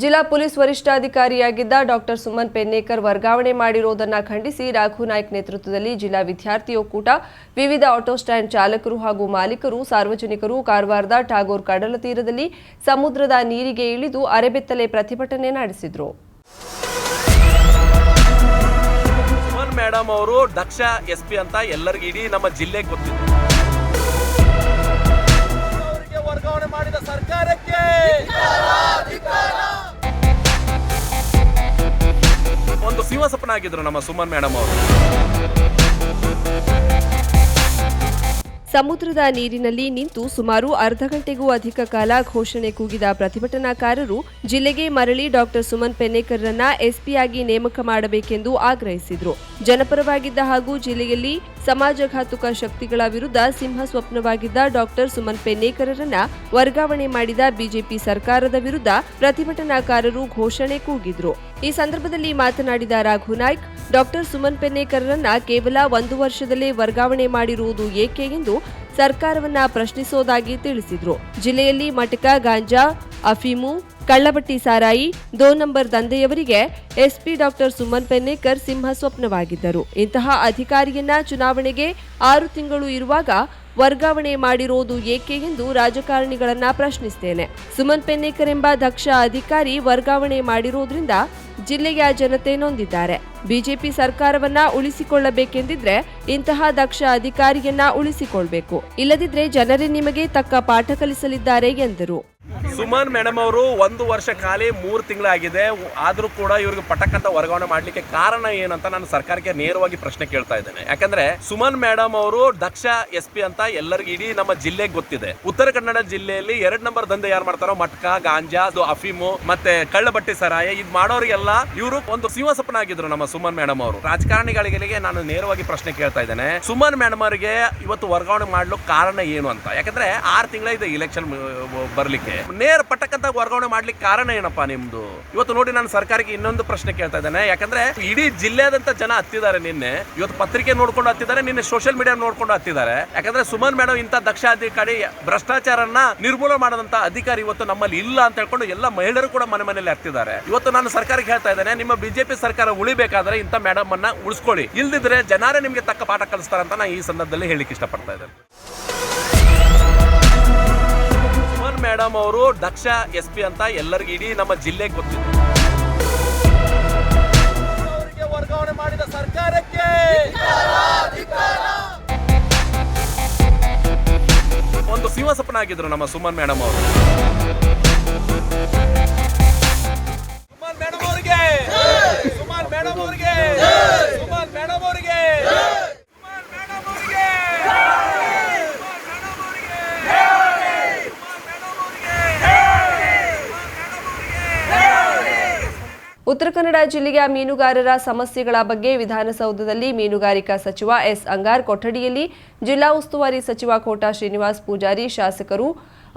ಜಿಲ್ಲಾ ಪೊಲೀಸ್ ವರಿಷ್ಠಾಧಿಕಾರಿಯಾಗಿದ್ದ ಡಾಕ್ಟರ್ ಸುಮನ್ ಪೆನ್ನೇಕರ್ ವರ್ಗಾವಣೆ ಮಾಡಿರುವುದನ್ನು ಖಂಡಿಸಿ ರಾಘು ನಾಯ್ಕ್ ನೇತೃತ್ವದಲ್ಲಿ ಜಿಲ್ಲಾ ವಿದ್ಯಾರ್ಥಿ ಒಕ್ಕೂಟ, ವಿವಿಧ ಆಟೋ ಸ್ಟ್ಯಾಂಡ್ ಚಾಲಕರು ಹಾಗೂ ಮಾಲೀಕರು, ಸಾರ್ವಜನಿಕರು ಕಾರವಾರದ ಟಾಗೋರ್ ಕಡಲ ತೀರದಲ್ಲಿ ಸಮುದ್ರದ ನೀರಿಗೆ ಇಳಿದು ಅರೆಬೆತ್ತಲೆ ಪ್ರತಿಭಟನೆ ನಡೆಸಿದರು. ಮೇಡಮ್ ಅವರು ದಕ್ಷ ಎಸ್ ಅಂತ ಎಲ್ಲರಿಗೂ ಇಡೀ ನಮ್ಮ ಜಿಲ್ಲೆಗೆ ಗೊತ್ತಿದೆ. ವರ್ಗಾವಣೆ ಮಾಡಿದ ಸರ್ಕಾರಕ್ಕೆ. ಸಿಂಹಸಪನ ಆಗಿದ್ರು ನಮ್ಮ ಸುಮನ್ ಮೇಡಮ್ ಅವರು. ಸಮುದ್ರದ ನೀರಿನಲ್ಲಿ ನಿಂತು ಸುಮಾರು ಅರ್ಧ ಗಂಟೆಗೂ ಅಧಿಕ ಕಾಲ ಘೋಷಣೆ ಕೂಗಿದ ಪ್ರತಿಭಟನಾಕಾರರು ಜಿಲ್ಲೆಗೆ ಮರಳಿ ಡಾಕ್ಟರ್ ಸುಮನ್ ಪೆನ್ನೇಕರ್ರನ್ನ ಎಸ್ಪಿಯಾಗಿ ನೇಮಕ ಮಾಡಬೇಕೆಂದು ಆಗ್ರಹಿಸಿದ್ರು. ಜನಪರವಾಗಿದ್ದ ಹಾಗೂ ಜಿಲ್ಲೆಯಲ್ಲಿ ಸಮಾಜಘಾತುಕ ಶಕ್ತಿಗಳ ವಿರುದ್ಧ ಸಿಂಹ ಸ್ವಪ್ನವಾಗಿದ್ದ ಡಾಕ್ಟರ್ ಸುಮನ್ ಪೆನ್ನೇಕರ್ರನ್ನ ವರ್ಗಾವಣೆ ಮಾಡಿದ ಬಿಜೆಪಿ ಸರ್ಕಾರದ ವಿರುದ್ಧ ಪ್ರತಿಭಟನಾಕಾರರು ಘೋಷಣೆ ಕೂಗಿದ್ರು. ಈ ಸಂದರ್ಭದಲ್ಲಿ ಮಾತನಾಡಿದ ರಾಘು ನಾಯ್ಕ್, ಡಾಕ್ಟರ್ ಸುಮನ್ ಪೆನ್ನೇಕರ್ರನ್ನ ಕೇವಲ ಒಂದು ವರ್ಷದಲ್ಲೇ ವರ್ಗಾವಣೆ ಮಾಡಿರುವುದು ಏಕೆ ಎಂದು ಸರ್ಕಾರವನ್ನ ಪ್ರಶ್ನಿಸೋದಾಗಿ ತಿಳಿಸಿದರು. ಜಿಲ್ಲೆಯಲ್ಲಿ ಮಟಕ ಗಾಂಜಾ, ಅಫೀಮು, ಕಳ್ಳಬಟ್ಟಿ ಸಾರಾಯಿ, ದೋ ನಂಬರ್ ದಂಧೆಯವರಿಗೆ ಎಸ್ಪಿ ಡಾಕ್ಟರ್ ಸುಮನ್ ಪೆನ್ನೇಕರ್ ಸಿಂಹ ಸ್ವಪ್ನವಾಗಿದ್ದರು ಇಂತಹ ಅಧಿಕಾರಿಯನ್ನ ಚುನಾವಣೆಗೆ ಆರು ತಿಂಗಳು ಇರುವಾಗ ವರ್ಗಾವಣೆ ಮಾಡಿರೋದು ಏಕೆ ಎಂದು ರಾಜಕಾರಣಿಗಳನ್ನ ಪ್ರಶ್ನಿಸ್ತೇನೆ. ಸುಮನ್ ಪೆನ್ನೇಕರ್ ಎಂಬ ದಕ್ಷ ಅಧಿಕಾರಿ ವರ್ಗಾವಣೆ ಮಾಡಿರೋದ್ರಿಂದ ಜಿಲ್ಲೆಯ ಜನತೆ ನೊಂದಿದ್ದಾರೆ. ಬಿಜೆಪಿ ಸರ್ಕಾರವನ್ನ ಉಳಿಸಿಕೊಳ್ಳಬೇಕೆಂದಿದ್ರೆ ಇಂತಹ ದಕ್ಷ ಅಧಿಕಾರಿಯನ್ನ ಉಳಿಸಿಕೊಳ್ಬೇಕು. ಇಲ್ಲದಿದ್ರೆ ಜನರೇ ನಿಮಗೆ ತಕ್ಕ ಪಾಠ ಕಲಿಸಲಿದ್ದಾರೆ ಎಂದರು. ಸುಮನ್ ಮೇಡಮ್ ಅವರು ಒಂದು ವರ್ಷ ಖಾಲಿ ಮೂರು ತಿಂಗಳಾಗಿದೆ. ಆದರೂ ಕೂಡ ಇವ್ರಿಗೆ ಪಟಕಂತ ವರ್ಗಾವಣೆ ಮಾಡಲಿಕ್ಕೆ ಕಾರಣ ಏನಂತ ನಾನು ಸರ್ಕಾರಕ್ಕೆ ನೇರವಾಗಿ ಪ್ರಶ್ನೆ ಕೇಳ್ತಾ ಇದ್ದೇನೆ. ಯಾಕಂದ್ರೆ ಸುಮನ್ ಮೇಡಮ್ ಅವರು ದಕ್ಷ ಎಸ್ ಪಿ ಅಂತ ಎಲ್ಲರಿಗೂ ಇಡೀ ನಮ್ಮ ಜಿಲ್ಲೆಗೆ ಗೊತ್ತಿದೆ. ಉತ್ತರ ಕನ್ನಡ ಜಿಲ್ಲೆಯಲ್ಲಿ ಎರಡು ನಂಬರ್ ದಂಧೆ ಯಾರು ಮಾಡ್ತಾರೋ? ಮಟ್ಕಾ, ಗಾಂಜಾ, ಅದು ಅಫೀಮು, ಮತ್ತೆ ಕಳ್ಳಬಟ್ಟಿ ಸರಾಯ, ಇದು ಮಾಡೋರಿಗೆಲ್ಲ ಇವರು ಒಂದು ಸಿಂಹಸಪನ ಆಗಿದ್ರು ನಮ್ಮ ಸುಮನ್ ಮೇಡಮ್ ಅವರು. ರಾಜಕಾರಣಿಗಳಿಗೆ ನಾನು ನೇರವಾಗಿ ಪ್ರಶ್ನೆ ಕೇಳ್ತಾ ಇದ್ದೇನೆ. ಸುಮನ್ ಮೇಡಮ್ ಅವರಿಗೆ ಇವತ್ತು ವರ್ಗಾವಣೆ ಮಾಡ್ಲಿಕ್ಕೆ ಕಾರಣ ಏನು ಅಂತ. ಯಾಕಂದ್ರೆ ಆರು ತಿಂಗಳ ಇದೆ ಇಲೆಕ್ಷನ್ ಬರ್ಲಿಕ್ಕೆ. ನೇರ ಪಟ್ಟಕ್ಕಂತ ವರ್ಗಾವಣೆ ಮಾಡ್ಲಿಕ್ಕೆ ಕಾರಣ ಏನಪ್ಪಾ ನಿಮ್ದು? ಇವತ್ತು ನೋಡಿ ನಾನು ಸರ್ಕಾರಕ್ಕೆ ಇನ್ನೊಂದು ಪ್ರಶ್ನೆ ಕೇಳ್ತಾ ಇದ್ದಾನೆ. ಯಾಕಂದ್ರೆ ಇಡೀ ಜಿಲ್ಲೆಯಾದಂತ ಜನ ಹತ್ತಿದ್ದಾರೆ ನಿನ್ನೆ. ಇವತ್ತು ಪತ್ರಿಕೆ ನೋಡ್ಕೊಂಡು ಹತ್ತಿದ್ದಾರೆ, ನಿನ್ನೆ ಸೋಷಿಯಲ್ ಮೀಡಿಯಾ ನೋಡ್ಕೊಂಡು ಹತ್ತಿದ್ದಾರೆ. ಯಾಕಂದ್ರೆ ಸುಮನ್ ಮೇಡಮ್ ಇಂತ ದಕ್ಷ ಅಧಿಕಾರಿ ಭ್ರಷ್ಟಾಚಾರನ ನಿರ್ಮೂಲ ಮಾಡದಂತ ಅಧಿಕಾರಿ ಇವತ್ತು ನಮ್ಮಲ್ಲಿ ಇಲ್ಲ ಅಂತ ಹೇಳ್ಕೊಂಡು ಎಲ್ಲ ಮಹಿಳೆಯರು ಕೂಡ ಮನೆ ಮನೆಯಲ್ಲಿ ಹತ್ತಿದ್ದಾರೆ. ಇವತ್ತು ನಾನು ಸರ್ಕಾರಕ್ಕೆ ಹೇಳ್ತಾ ಇದ್ದೇನೆ, ನಿಮ್ಮ ಬಿಜೆಪಿ ಸರ್ಕಾರ ಉಳಿಬೇಕಾದ್ರೆ ಇಂಥ ಮೇಡಮ್ ಅನ್ನ ಉಳಿಸ್ಕೊಳ್ಳಿ. ಇಲ್ದಿದ್ರೆ ಜನರೇ ನಿಮಗೆ ತಕ್ಕ ಪಾಠ ಕಲಿಸ್ತಾರೆ ಅಂತ ನಾನು ಈ ಸಂದರ್ಭದಲ್ಲಿ ಹೇಳಿಕ್ಕೆ ಇಷ್ಟಪಡ್ತಾ ಇದ್ದೇನೆ. ಸುಮನ್ ಮೇಡಮ್ ಅವರು ದಕ್ಷ ಎಸ್ ಪಿ ಅಂತ ಎಲ್ಲರಿಗೂ ಇಡೀ ನಮ್ಮ ಜಿಲ್ಲೆಗೆ ಗೊತ್ತಿದೆ. ಅವರಿಗೆ ವರ್ಗಾವಣೆ ಮಾಡಿದ ಸರ್ಕಾರಕ್ಕೆ ಒಂದು ಸಿಂಹಸಪ್ಪನಾಗಿದ್ರು ಆಗಿದ್ರು ನಮ್ಮ ಸುಮನ್ ಮೇಡಮ್ ಅವರು. ಜಿಲ್ಲೆಯ ಮೀನುಗಾರರ ಸಮಸ್ಯೆಗಳ ಬಗ್ಗೆ ವಿಧಾನಸೌಧದಲ್ಲಿ ಮೀನುಗಾರಿಕಾ ಸಚಿವ ಎಸ್. ಅಂಗಾರ್ ಕೊಠಡಿಯಲ್ಲಿ ಜಿಲ್ಲಾ ಉಸ್ತುವಾರಿ ಸಚಿವ ಕೋಟಾ ಶ್ರೀನಿವಾಸ್ ಪೂಜಾರಿ, ಶಾಸಕರು,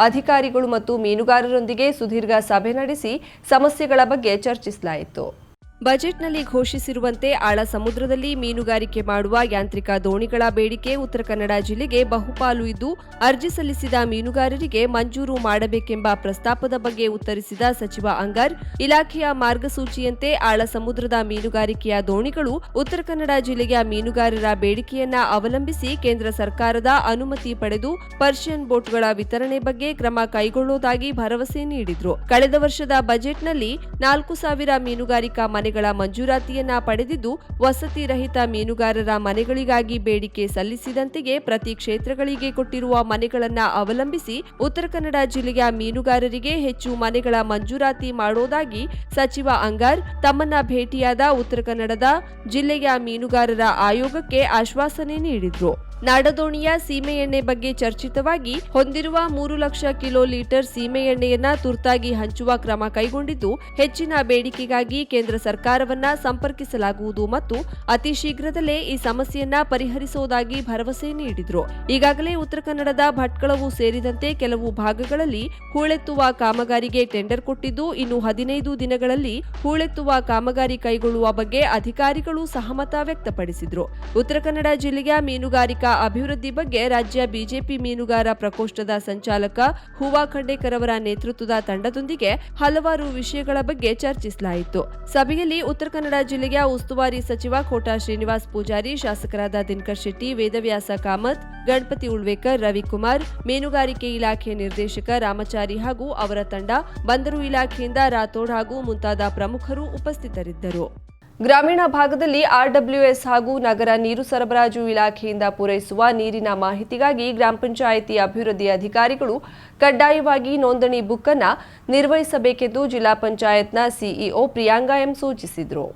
ಅಧಿಕಾರಿಗಳು ಮತ್ತು ಮೀನುಗಾರರೊಂದಿಗೆ ಸುದೀರ್ಘ ಸಭೆ ನಡೆಸಿ ಸಮಸ್ಯೆಗಳ ಬಗ್ಗೆ ಚರ್ಚಿಸಲಾಯಿತು. ಬಜೆಟ್ನಲ್ಲಿ ಘೋಷಿಸಿರುವಂತೆ ಆಳ ಸಮುದ್ರದಲ್ಲಿ ಮೀನುಗಾರಿಕೆ ಮಾಡುವ ಯಾಂತ್ರಿಕ ದೋಣಿಗಳ ಬೇಡಿಕೆ ಉತ್ತರ ಕನ್ನಡ ಜಿಲ್ಲೆಗೆ ಬಹುಪಾಲು ಇದ್ದು, ಅರ್ಜಿ ಸಲ್ಲಿಸಿದ ಮೀನುಗಾರರಿಗೆ ಮಂಜೂರು ಮಾಡಬೇಕೆಂಬ ಪ್ರಸ್ತಾಪದ ಬಗ್ಗೆ ಉತ್ತರಿಸಿದ ಸಚಿವ ಅಂಗರ್, ಇಲಾಖೆಯ ಮಾರ್ಗಸೂಚಿಯಂತೆ ಆಳ ಸಮುದ್ರದ ಮೀನುಗಾರಿಕೆಯ ದೋಣಿಗಳು ಉತ್ತರ ಕನ್ನಡ ಜಿಲ್ಲೆಯ ಮೀನುಗಾರರ ಬೇಡಿಕೆಯನ್ನ ಅವಲಂಬಿಸಿ ಕೇಂದ್ರ ಸರ್ಕಾರದ ಅನುಮತಿ ಪಡೆದು ಪರ್ಷಿಯನ್ ಬೋಟ್ಗಳ ವಿತರಣೆ ಬಗ್ಗೆ ಕ್ರಮ ಕೈಗೊಳ್ಳುವುದಾಗಿ ಭರವಸೆ ನೀಡಿದ್ರು. ಕಳೆದ ವರ್ಷದ ಬಜೆಟ್ನಲ್ಲಿ ನಾಲ್ಕು ಸಾವಿರ ಮೀನುಗಾರಿಕಾ ಮನೆಗಳ ಮಂಜೂರಾತಿಯನ್ನ ಪಡೆದಿದ್ದು, ವಸತಿ ರಹಿತ ಮೀನುಗಾರರ ಮನೆಗಳಿಗಾಗಿ ಬೇಡಿಕೆ ಸಲ್ಲಿಸಿದಂತೆಯೇ ಪ್ರತಿ ಕ್ಷೇತ್ರಗಳಿಗೆ ಕೊಟ್ಟಿರುವ ಮನೆಗಳನ್ನ ಅವಲಂಬಿಸಿ ಉತ್ತರ ಕನ್ನಡ ಜಿಲ್ಲೆಯ ಮೀನುಗಾರರಿಗೆ ಹೆಚ್ಚು ಮನೆಗಳ ಮಂಜೂರಾತಿ ಮಾಡೋದಾಗಿ ಸಚಿವ ಅಂಗಾರ್ ತಮ್ಮನ್ನ ಭೇಟಿಯಾದ ಉತ್ತರ ಕನ್ನಡದ ಜಿಲ್ಲೆಯ ಮೀನುಗಾರರ ಆಯೋಗಕ್ಕೆ ಆಶ್ವಾಸನೆ ನೀಡಿದ್ರು. ನಾಡದೋಣಿಯ ಸೀಮೆಎಣ್ಣೆ ಬಗ್ಗೆ ಚರ್ಚಿತವಾಗಿ ಹೊಂದಿರುವ ಮೂರು ಲಕ್ಷ ಕಿಲೋ ಲೀಟರ್ ಸೀಮೆಎಣ್ಣೆಯನ್ನ ತುರ್ತಾಗಿ ಹಂಚುವ ಕ್ರಮ ಕೈಗೊಂಡಿದ್ದು, ಹೆಚ್ಚಿನ ಬೇಡಿಕೆಗಾಗಿ ಕೇಂದ್ರ ಸರ್ಕಾರವನ್ನ ಸಂಪರ್ಕಿಸಲಾಗುವುದು ಮತ್ತು ಅತಿ ಶೀಘ್ರದಲ್ಲೇ ಈ ಸಮಸ್ಯೆಯನ್ನ ಪರಿಹರಿಸುವುದಾಗಿ ಭರವಸೆ ನೀಡಿದ್ರು. ಈಗಾಗಲೇ ಉತ್ತರ ಕನ್ನಡದ ಭಟ್ಕಳವು ಸೇರಿದಂತೆ ಕೆಲವು ಭಾಗಗಳಲ್ಲಿ ಹೂಳೆತ್ತುವ ಕಾಮಗಾರಿಗೆ ಟೆಂಡರ್ ಕೊಟ್ಟಿದ್ದು, ಇನ್ನು ಹದಿನೈದು ದಿನಗಳಲ್ಲಿ ಹೂಳೆತ್ತುವ ಕಾಮಗಾರಿ ಕೈಗೊಳ್ಳುವ ಬಗ್ಗೆ ಅಧಿಕಾರಿಗಳು ಸಹಮತ ವ್ಯಕ್ತಪಡಿಸಿದ್ರು. ಉತ್ತರ ಕನ್ನಡ ಜಿಲ್ಲೆಯ ಮೀನುಗಾರಿಕಾ ಅಭಿವೃದ್ಧಿ ಬಗ್ಗೆ ರಾಜ್ಯ ಬಿಜೆಪಿ ಮೀನುಗಾರ ಪ್ರಕೋಷ್ಠದ ಸಂಚಾಲಕ ಹೂವಾ ಖಂಡೇಕರ್ ಅವರ ನೇತೃತ್ವದ ತಂಡದೊಂದಿಗೆ ಹಲವಾರು ವಿಷಯಗಳ ಬಗ್ಗೆ ಚರ್ಚಿಸಲಾಯಿತು. ಸಭೆಯಲ್ಲಿ ಉತ್ತರ ಕನ್ನಡ ಜಿಲ್ಲೆಯ ಉಸ್ತುವಾರಿ ಸಚಿವ ಕೋಟಾ ಶ್ರೀನಿವಾಸ್ ಪೂಜಾರಿ, ಶಾಸಕರಾದ ದಿನಕರ್ ಶೆಟ್ಟಿ, ವೇದವ್ಯಾಸ ಕಾಮತ್, ಗಣಪತಿ ಉಳ್ವೇಕರ್ ರವಿಕುಮಾರ್, ಮೀನುಗಾರಿಕೆ ಇಲಾಖೆ ನಿರ್ದೇಶಕ ರಾಮಚಾರಿ ಹಾಗೂ ಅವರ ತಂಡ, ಬಂದರು ಇಲಾಖೆಯಿಂದ ರಾಥೋಡ್ ಹಾಗೂ ಮುಂತಾದ ಪ್ರಮುಖರು ಉಪಸ್ಥಿತರಿದ್ದರು. ಗ್ರಾಮೀಣ ಭಾಗದಲ್ಲಿ ಆರ್ಡಬ್ಲ್ಯೂಎಸ್ ಹಾಗೂ ನಗರ ನೀರು ಸರಬರಾಜು ಇಲಾಖೆಯಿಂದ ಪೂರೈಸುವ ನೀರಿನ ಮಾಹಿತಿಗಾಗಿ ಗ್ರಾಮ ಪಂಚಾಯಿತಿ ಅಭಿವೃದ್ಧಿ ಅಧಿಕಾರಿಗಳು ಕಡ್ಡಾಯವಾಗಿ ನೋಂದಣಿ ಬುಕ್ ಅನ್ನು ನಿರ್ವಹಿಸಬೇಕೆಂದು ಜಿಲ್ಲಾ ಪಂಚಾಯತ್ನ ಸಿಇಒ ಪ್ರಿಯಾಂಗಾ ಎಂ ಸೂಚಿಸಿದರು.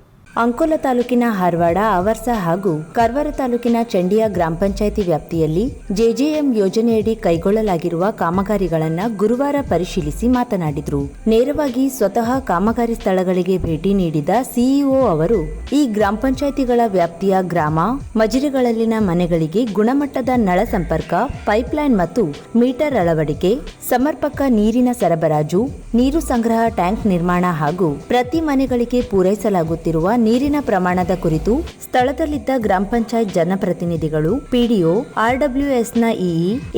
ಅಂಕೋಲ ತಾಲೂಕಿನ ಹಾರವಾಡ ಅವರ್ಸ ಹಾಗೂ ಕರ್ವಾರ ತಾಲೂಕಿನ ಚಂಡಿಯ ಗ್ರಾಮ ಪಂಚಾಯಿತಿ ವ್ಯಾಪ್ತಿಯಲ್ಲಿ ಜೆಜೆಎಂ ಯೋಜನೆಯಡಿ ಕೈಗೊಳ್ಳಲಾಗಿರುವ ಕಾಮಗಾರಿಗಳನ್ನು ಗುರುವಾರ ಪರಿಶೀಲಿಸಿ ಮಾತನಾಡಿದರು. ನೇರವಾಗಿ ಸ್ವತಃ ಕಾಮಗಾರಿ ಸ್ಥಳಗಳಿಗೆ ಭೇಟಿ ನೀಡಿದ ಸಿಇಒ ಅವರು, ಈ ಗ್ರಾಮ ಪಂಚಾಯಿತಿಗಳ ವ್ಯಾಪ್ತಿಯ ಗ್ರಾಮ ಮಜಿರೆಗಳಲ್ಲಿನ ಮನೆಗಳಿಗೆ ಗುಣಮಟ್ಟದ ನಳ ಸಂಪರ್ಕ, ಪೈಪ್ಲೈನ್ ಮತ್ತು ಮೀಟರ್ ಅಳವಡಿಕೆ, ಸಮರ್ಪಕ ನೀರಿನ ಸರಬರಾಜು, ನೀರು ಸಂಗ್ರಹ ಟ್ಯಾಂಕ್ ನಿರ್ಮಾಣ ಹಾಗೂ ಪ್ರತಿ ಮನೆಗಳಿಗೆ ಪೂರೈಸಲಾಗುತ್ತಿರುವ ನೀರಿನ ಪ್ರಮಾಣದ ಕುರಿತು ಸ್ಥಳದಲ್ಲಿದ್ದ ಗ್ರಾಮ ಪಂಚಾಯತ್ ಜನಪ್ರತಿನಿಧಿಗಳು, ಪಿಡಿಒ ಆರ್ಡಬ್ಲ್ಯೂಎಸ್ನ ಇಇ,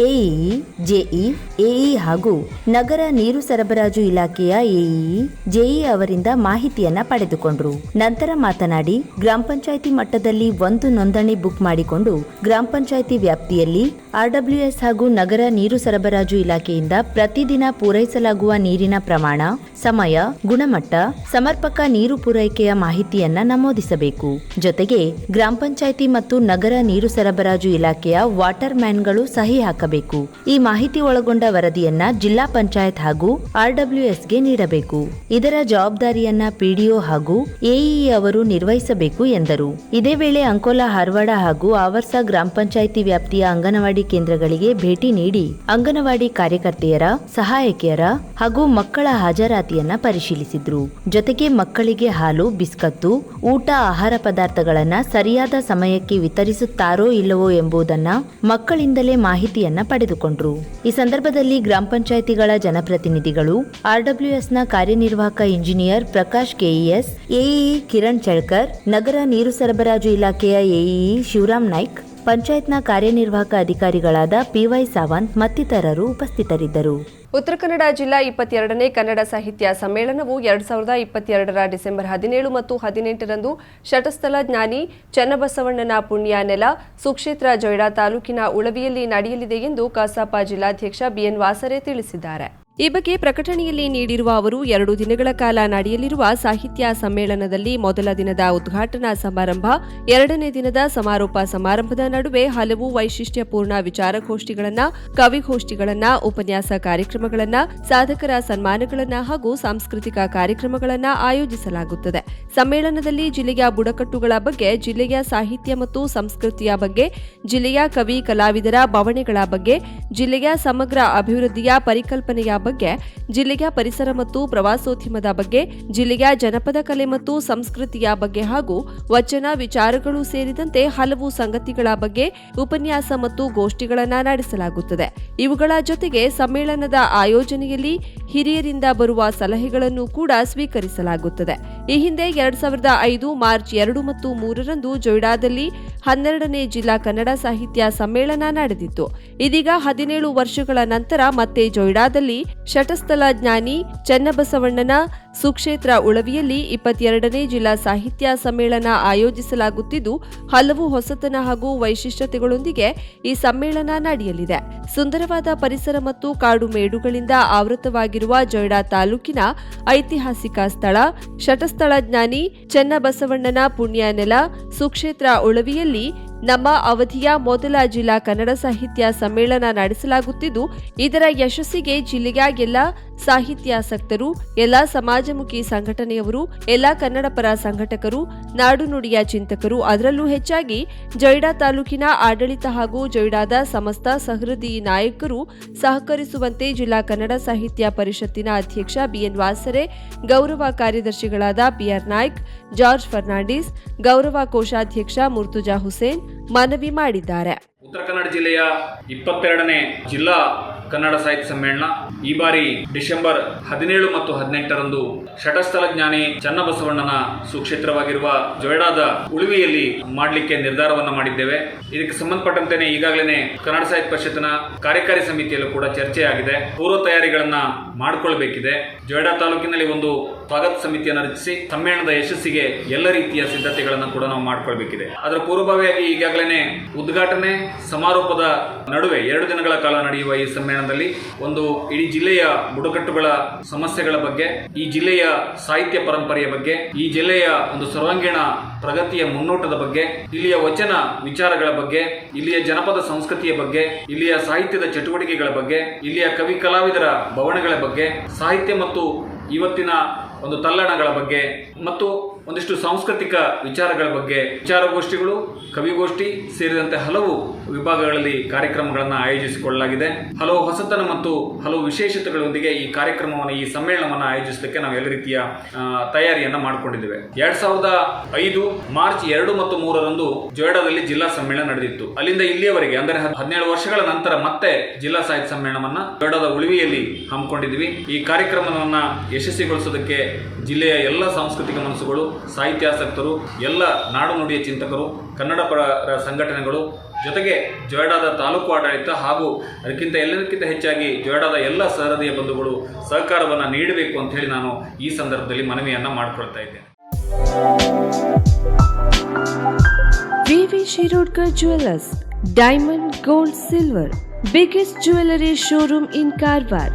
ಎಇಇ, ಜೆಇ, ಎಇ ಹಾಗೂ ನಗರ ನೀರು ಸರಬರಾಜು ಇಲಾಖೆಯ ಎಇಇ, ಜೆಇ ಅವರಿಂದ ಮಾಹಿತಿಯನ್ನ ಪಡೆದುಕೊಂಡರು. ನಂತರ ಮಾತನಾಡಿ, ಗ್ರಾಮ ಪಂಚಾಯಿತಿ ಮಟ್ಟದಲ್ಲಿ ಒಂದು ನೋಂದಣಿ ಬುಕ್ ಮಾಡಿಕೊಂಡು ಗ್ರಾಮ ಪಂಚಾಯಿತಿ ವ್ಯಾಪ್ತಿಯಲ್ಲಿ ಆರ್ಡಬ್ಲ್ಯೂಎಸ್ ಹಾಗೂ ನಗರ ನೀರು ಸರಬರಾಜು ಇಲಾಖೆಯಿಂದ ಪ್ರತಿದಿನ ಪೂರೈಸಲಾಗುವ ನೀರಿನ ಪ್ರಮಾಣ, ಸಮಯ, ಗುಣಮಟ್ಟ, ಸಮರ್ಪಕ ನೀರು ಪೂರೈಕೆಯ ಮಾಹಿತಿಯನ್ನ ನಮೂದಿಸಬೇಕು. ಜೊತೆಗೆ ಗ್ರಾಮ ಪಂಚಾಯಿತಿ ಮತ್ತು ನಗರ ನೀರು ಸರಬರಾಜು ಇಲಾಖೆಯ ವಾಟರ್ ಮ್ಯಾನ್ಗಳು ಸಹಿ ಹಾಕಬೇಕು. ಈ ಮಾಹಿತಿ ಒಳಗೊಂಡ ವರದಿಯನ್ನ ಜಿಲ್ಲಾ ಪಂಚಾಯತ್ ಹಾಗೂ ಆರ್ಡಬ್ಲ್ಯೂಎಸ್ಗೆ ನೀಡಬೇಕು. ಇದರ ಜವಾಬ್ದಾರಿಯನ್ನ ಪಿಡಿಒ ಹಾಗೂ ಎಇಇ ಅವರು ನಿರ್ವಹಿಸಬೇಕು ಎಂದರು. ಇದೇ ವೇಳೆ ಅಂಕೋಲಾ ಹಾರವಾಡ ಹಾಗೂ ಆವರ್ಸ ಗ್ರಾಮ ಪಂಚಾಯಿತಿ ವ್ಯಾಪ್ತಿಯ ಅಂಗನವಾಡಿ ಕೇಂದ್ರಗಳಿಗೆ ಭೇಟಿ ನೀಡಿ ಅಂಗನವಾಡಿ ಕಾರ್ಯಕರ್ತೆಯರ, ಸಹಾಯಕಿಯರ ಹಾಗೂ ಮಕ್ಕಳ ಹಾಜರಾತಿಯನ್ನ ಪರಿಶೀಲಿಸಿದ್ರು. ಜೊತೆಗೆ ಮಕ್ಕಳಿಗೆ ಹಾಲು, ಬಿಸ್ಕತ್ತು ಊಟ ಆಹಾರ ಪದಾರ್ಥಗಳನ್ನು ಸರಿಯಾದ ಸಮಯಕ್ಕೆ ವಿತರಿಸುತ್ತಾರೋ ಇಲ್ಲವೋ ಎಂಬುದನ್ನ ಮಕ್ಕಳಿಂದಲೇ ಮಾಹಿತಿಯನ್ನ ಪಡೆದುಕೊಂಡ್ರು. ಈ ಸಂದರ್ಭದಲ್ಲಿ ಗ್ರಾಮ ಪಂಚಾಯಿತಿಗಳ ಜನಪ್ರತಿನಿಧಿಗಳು, ಆರ್ಡಬ್ಲ್ಯೂಎಸ್ನ ಕಾರ್ಯನಿರ್ವಾಹಕ engineer Prakash KES, AEE Kiran Chalkar, ನಗರ ನೀರು ಸರಬರಾಜು ಇಲಾಖೆಯ ಎಇಇ ಶಿವರಾಮ್ ನಾಯ್ಕ್, ಪಂಚಾಯತ್ನ ಕಾರ್ಯನಿರ್ವಾಹಕ ಅಧಿಕಾರಿಗಳಾದ ಪಿವೈ ಸಾವಂತ್ ಮತ್ತಿತರರು ಉಪಸ್ಥಿತರಿದ್ದರು. ಉತ್ತರ ಕನ್ನಡ ಜಿಲ್ಲಾ ಇಪ್ಪತ್ತೆರಡನೇ ಕನ್ನಡ ಸಾಹಿತ್ಯ ಸಮ್ಮೇಳನವು ಎರಡ್ ಸಾವಿರದ ಇಪ್ಪತ್ತೆರಡರ ಡಿಸೆಂಬರ್ ಹದಿನೇಳು ಮತ್ತು ಹದಿನೆಂಟರಂದು ಶಟಸ್ಥಲ ಜ್ಞಾನಿ ಚನ್ನಬಸವಣ್ಣನ ಪುಣ್ಯ ನೆಲ ಸುಕ್ಷೇತ್ರ ಜೊಯ್ಡಾ ತಾಲೂಕಿನ ಉಳವಿಯಲ್ಲಿ ನಡೆಯಲಿದೆ ಎಂದು ಕಸಾಪ ಜಿಲ್ಲಾಧ್ಯಕ್ಷ ಬಿಎನ್ ವಾಸರೆ ತಿಳಿಸಿದ್ದಾರೆ. ಈ ಬಗ್ಗೆ ಪ್ರಕಟಣೆಯಲ್ಲಿ ನೀಡಿರುವ ಅವರು, ಎರಡು ದಿನಗಳ ಕಾಲ ನಡೆಯಲಿರುವ ಸಾಹಿತ್ಯ ಸಮ್ಮೇಳನದಲ್ಲಿ ಮೊದಲ ದಿನದ ಉದ್ಘಾಟನಾ ಸಮಾರಂಭ, ಎರಡನೇ ದಿನದ ಸಮಾರೋಪ ಸಮಾರಂಭದ ನಡುವೆ ಹಲವು ವೈಶಿಷ್ಟ್ಯಪೂರ್ಣ ವಿಚಾರಗೋಷ್ಠಿಗಳನ್ನ, ಕವಿಗೋಷ್ಠಿಗಳನ್ನ, ಉಪನ್ಯಾಸ ಕಾರ್ಯಕ್ರಮಗಳನ್ನ, ಸಾಧಕರ ಸನ್ಮಾನಗಳನ್ನ ಹಾಗೂ ಸಾಂಸ್ಕೃತಿಕ ಕಾರ್ಯಕ್ರಮಗಳನ್ನ ಆಯೋಜಿಸಲಾಗುತ್ತದೆ. ಸಮ್ಮೇಳನದಲ್ಲಿ ಜಿಲ್ಲೆಯ ಬುಡಕಟ್ಟುಗಳ ಬಗ್ಗೆ, ಜಿಲ್ಲೆಯ ಸಾಹಿತ್ಯ ಮತ್ತು ಸಂಸ್ಕೃತಿಯ ಬಗ್ಗೆ, ಜಿಲ್ಲೆಯ ಕವಿ ಕಲಾವಿದರ ಬವಣೆಗಳ ಬಗ್ಗೆ, ಜಿಲ್ಲೆಯ ಸಮಗ್ರ ಅಭಿವೃದ್ಧಿಯ ಪರಿಕಲ್ಪನೆಯ ಬಗ್ಗೆ, ಜಿಲ್ಲೆಯ ಪರಿಸರ ಮತ್ತು ಪ್ರವಾಸೋದ್ಯಮದ ಬಗ್ಗೆ, ಜಿಲ್ಲೆಯ ಜನಪದ ಕಲೆ ಮತ್ತು ಸಂಸ್ಕೃತಿಯ ಬಗ್ಗೆ ಹಾಗೂ ವಚನ ವಿಚಾರಗಳು ಸೇರಿದಂತೆ ಹಲವು ಸಂಗತಿಗಳ ಬಗ್ಗೆ ಉಪನ್ಯಾಸ ಮತ್ತು ಗೋಷ್ಠಿಗಳನ್ನು ನಡೆಸಲಾಗುತ್ತದೆ. ಇವುಗಳ ಜೊತೆಗೆ ಸಮ್ಮೇಳನದ ಆಯೋಜನೆಯಲ್ಲಿ ಹಿರಿಯರಿಂದ ಬರುವ ಸಲಹೆಗಳನ್ನು ಕೂಡ ಸ್ವೀಕರಿಸಲಾಗುತ್ತದೆ. ಈ ಹಿಂದೆ ಎರಡ್ ಸಾವಿರದ ಐದು ಮಾರ್ಚ್ ಎರಡು ಮತ್ತು ಮೂರರಂದು ಜೊಯ್ಡಾದಲ್ಲಿ ಹನ್ನೆರಡನೇ ಜಿಲ್ಲಾ ಕನ್ನಡ ಸಾಹಿತ್ಯ ಸಮ್ಮೇಳನ ನಡೆದಿತ್ತು. ಇದೀಗ ಹದಿನೇಳು ವರ್ಷಗಳ ನಂತರ ಮತ್ತೆ ಜೊಯ್ಡಾದಲ್ಲಿ ಶಟಸ್ಥಲ ಜ್ಞಾನಿ ಚನ್ನಬಸವಣ್ಣನ ಸುಕ್ಷೇತ್ರ ಉಳವಿಯಲ್ಲಿ ಇಪ್ಪತ್ತೆರಡನೇ ಜಿಲ್ಲಾ ಸಾಹಿತ್ಯ ಸಮ್ಮೇಳನ ಆಯೋಜಿಸಲಾಗುತ್ತಿದ್ದು, ಹಲವು ಹೊಸತನ ಹಾಗೂ ವೈಶಿಷ್ಟ್ಯತೆಗಳೊಂದಿಗೆ ಈ ಸಮ್ಮೇಳನ ನಡೆಯಲಿದೆ. ಸುಂದರವಾದ ಪರಿಸರ ಮತ್ತು ಕಾಡು ಮೇಡುಗಳಿಂದ ಆವೃತವಾಗಿರುವ ಜೊಯ್ಡಾ ತಾಲೂಕಿನ ಐತಿಹಾಸಿಕ ಸ್ಥಳ ಶಟಸ್ಥಳ ಜ್ಞಾನಿ ಚನ್ನಬಸವಣ್ಣನ ಪುಣ್ಯ ನೆಲ ಸುಕ್ಷೇತ್ರ ಉಳವಿಯಲ್ಲಿ ನಮ್ಮ ಅವಧಿಯ ಮೊದಲ ಜಿಲ್ಲಾ ಕನ್ನಡ ಸಾಹಿತ್ಯ ಸಮ್ಮೇಳನ ನಡೆಸಲಾಗುತ್ತಿದ್ದು, ಇದರ ಯಶಸ್ಸಿಗೆ ಜಿಲ್ಲೆಯ ಎಲ್ಲ ಸಾಹಿತ್ಯಾಸಕ್ತರು, ಎಲ್ಲ ಸಮಾಜಮುಖಿ ಸಂಘಟನೆಯವರು, ಎಲ್ಲ ಕನ್ನಡ ಪರ ಸಂಘಟಕರು ನಾಡುನುಡಿಯ ಚಿಂತಕರು, ಅದರಲ್ಲೂ ಹೆಚ್ಚಾಗಿ ಜೈಡಾ ತಾಲೂಕಿನ ಆಡಳಿತ ಹಾಗೂ ಜೈಡಾದ ಸಮಸ್ತ ಸಹೃದಿ ನಾಯಕರು ಸಹಕರಿಸುವಂತೆ ಜಿಲ್ಲಾ ಕನ್ನಡ ಸಾಹಿತ್ಯ ಪರಿಷತ್ತಿನ ಅಧ್ಯಕ್ಷ ಬಿಎನ್ ವಾಸರೆ, ಗೌರವ ಕಾರ್ಯದರ್ಶಿಗಳಾದ ಪಿಆರ್ ನಾಯ್ಕ್, ಜಾರ್ಜ್ ಫರ್ನಾಂಡಿಸ್, ಗೌರವ ಕೋಶಾಧ್ಯಕ್ಷ ಮುರ್ತುಜಾ ಹುಸೇನ್ ಮನವಿ ಮಾಡಿದ್ದಾರೆ. ಉತ್ತರ ಕನ್ನಡ ಜಿಲ್ಲೆಯ ಇಪ್ಪತ್ತೆರಡನೇ ಜಿಲ್ಲಾ ಕನ್ನಡ ಸಾಹಿತ್ಯ ಸಮ್ಮೇಳನ ಈ ಬಾರಿ ಡಿಸೆಂಬರ್ ಹದಿನೇಳು ಮತ್ತು ಹದಿನೆಂಟರಂದು ಶಟಸ್ಥಲ ಜ್ಞಾನಿ ಚನ್ನಬಸವಣ್ಣನ ಸುಕ್ಷೇತ್ರವಾಗಿರುವ ಜೊಯ್ಡಾದ ಉಳುವೆಯಲ್ಲಿ ಮಾಡಲಿಕ್ಕೆ ನಿರ್ಧಾರವನ್ನು ಮಾಡಿದ್ದೇವೆ. ಇದಕ್ಕೆ ಸಂಬಂಧಪಟ್ಟಂತೆ ಈಗಾಗಲೇ ಕನ್ನಡ ಸಾಹಿತ್ಯ ಪರಿಷತ್ತಿನ ಕಾರ್ಯಕಾರಿ ಸಮಿತಿಯಲ್ಲೂ ಕೂಡ ಚರ್ಚೆಯಾಗಿದೆ. ಪೂರ್ವ ತಯಾರಿಗಳನ್ನ ಮಾಡಿಕೊಳ್ಬೇಕಿದೆ. ಜೊಯ್ಡಾ ತಾಲೂಕಿನಲ್ಲಿ ಒಂದು ಸ್ವಾಗತ ಸಮಿತಿಯನ್ನು ರಚಿಸಿ, ಸಮ್ಮೇಳನದ ಯಶಸ್ಸಿಗೆ ಎಲ್ಲ ರೀತಿಯ ಸಿದ್ಧತೆಗಳನ್ನು ಕೂಡ ನಾವು ಮಾಡಿಕೊಳ್ಬೇಕಿದೆ. ಅದರ ಪೂರ್ವಭಾವಿಯಾಗಿ ಈಗಾಗಲೇ ಉದ್ಘಾಟನೆ ಸಮಾರೋಪದ ನಡುವೆ ಎರಡು ದಿನಗಳ ಕಾಲ ನಡೆಯುವ ಈ ಸಮ್ಮೇಳನದಲ್ಲಿ ಒಂದು ಇಡೀ ಜಿಲ್ಲೆಯ ಬುಡಕಟ್ಟುಗಳ ಸಮಸ್ಯೆಗಳ ಬಗ್ಗೆ, ಈ ಜಿಲ್ಲೆಯ ಸಾಹಿತ್ಯ ಪರಂಪರೆಯ ಬಗ್ಗೆ, ಈ ಜಿಲ್ಲೆಯ ಒಂದು ಸರ್ವಾಂಗೀಣ ಪ್ರಗತಿಯ ಮುನ್ನೋಟದ ಬಗ್ಗೆ, ಇಲ್ಲಿಯ ವಚನ ವಿಚಾರಗಳ ಬಗ್ಗೆ, ಇಲ್ಲಿಯ ಜನಪದ ಸಂಸ್ಕೃತಿಯ ಬಗ್ಗೆ, ಇಲ್ಲಿಯ ಸಾಹಿತ್ಯದ ಚಟುವಟಿಕೆಗಳ ಬಗ್ಗೆ, ಇಲ್ಲಿಯ ಕವಿ ಕಲಾವಿದರ ಭವನಗಳ ಬಗ್ಗೆ, ಸಾಹಿತ್ಯ ಮತ್ತು ಇವತ್ತಿನ ಒಂದು ತಲ್ಲಣಗಳ ಬಗ್ಗೆ, ಮತ್ತು ಒಂದಿಷ್ಟು ಸಾಂಸ್ಕೃತಿಕ ವಿಚಾರಗಳ ಬಗ್ಗೆ ವಿಚಾರಗೋಷ್ಠಿಗಳು, ಕವಿಗೋಷ್ಠಿ ಸೇರಿದಂತೆ ಹಲವು ವಿಭಾಗಗಳಲ್ಲಿ ಕಾರ್ಯಕ್ರಮಗಳನ್ನು ಆಯೋಜಿಸಿಕೊಳ್ಳಲಾಗಿದೆ. ಹಲವು ಹೊಸತನ ಮತ್ತು ಹಲವು ವಿಶೇಷತೆಗಳೊಂದಿಗೆ ಈ ಕಾರ್ಯಕ್ರಮವನ್ನು, ಈ ಸಮ್ಮೇಳನವನ್ನು ಆಯೋಜಿಸಲಿಕ್ಕೆ ನಾವು ಎಲ್ಲ ರೀತಿಯ ತಯಾರಿಯನ್ನು ಮಾಡಿಕೊಂಡಿದ್ದೇವೆ. ಎರಡ್ ಸಾವಿರದ ಐದು ಮಾರ್ಚ್ ಎರಡು ಮತ್ತು ಮೂರರಂದು ಜೋಯ್ಡಾದಲ್ಲಿ ಜಿಲ್ಲಾ ಸಮ್ಮೇಳನ ನಡೆದಿತ್ತು. ಅಲ್ಲಿಂದ ಇಲ್ಲಿಯವರೆಗೆ, ಅಂದರೆ ಹದ್- ಹದಿನೇಳು ವರ್ಷಗಳ ನಂತರ ಮತ್ತೆ ಜಿಲ್ಲಾ ಸಾಹಿತ್ಯ ಸಮ್ಮೇಳನವನ್ನ ಜೋಯ್ಡಾದ ಉಳಿವಿಯಲ್ಲಿ ಹಮ್ಮಿಕೊಂಡಿದ್ವಿ ಈ ಕಾರ್ಯಕ್ರಮವನ್ನ ಯಶಸ್ವಿಗೊಳಿಸೋದಕ್ಕೆ ಜಿಲ್ಲೆಯ ಎಲ್ಲ ಸಾಂಸ್ಕೃತಿಕ ಮನಸ್ಸುಗಳು, ಸಾಹಿತ್ಯಾಸಕ್ತರು, ಎಲ್ಲ ನಾಡು ನುಡಿಯ ಚಿಂತಕರು ಕನ್ನಡ ಪರ ಸಂಘಟನೆಗಳು, ಜೊತೆಗೆ ಜೊಯ್ಡಾದ ತಾಲೂಕು ಆಡಳಿತ ಹಾಗೂ ಅದಕ್ಕಿಂತ ಎಲ್ಲದಕ್ಕಿಂತ ಹೆಚ್ಚಾಗಿ ಜೊಯ್ಡಾದ ಎಲ್ಲ ಸಹೃದಯ ಬಂಧುಗಳು ಸಹಕಾರವನ್ನು ನೀಡಬೇಕು ಅಂತ ಹೇಳಿ ನಾನು ಈ ಸಂದರ್ಭದಲ್ಲಿ ಮನವಿಯನ್ನು ಮಾಡಿಕೊಳ್ತಾ ಇದ್ದೇನೆ. V V Shirodkar jewellers, diamond, gold, silver, biggest jewellery showroom in Karwar.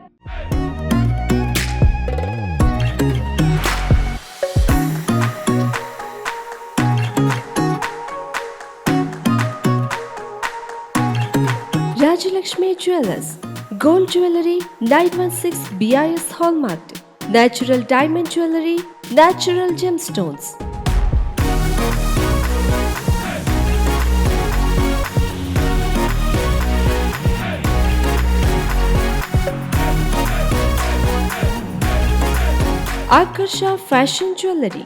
Rajalakshmi jewellers gold jewellery nine one six B I S hallmark natural diamond jewellery natural gem stones Aakarsha fashion jewellery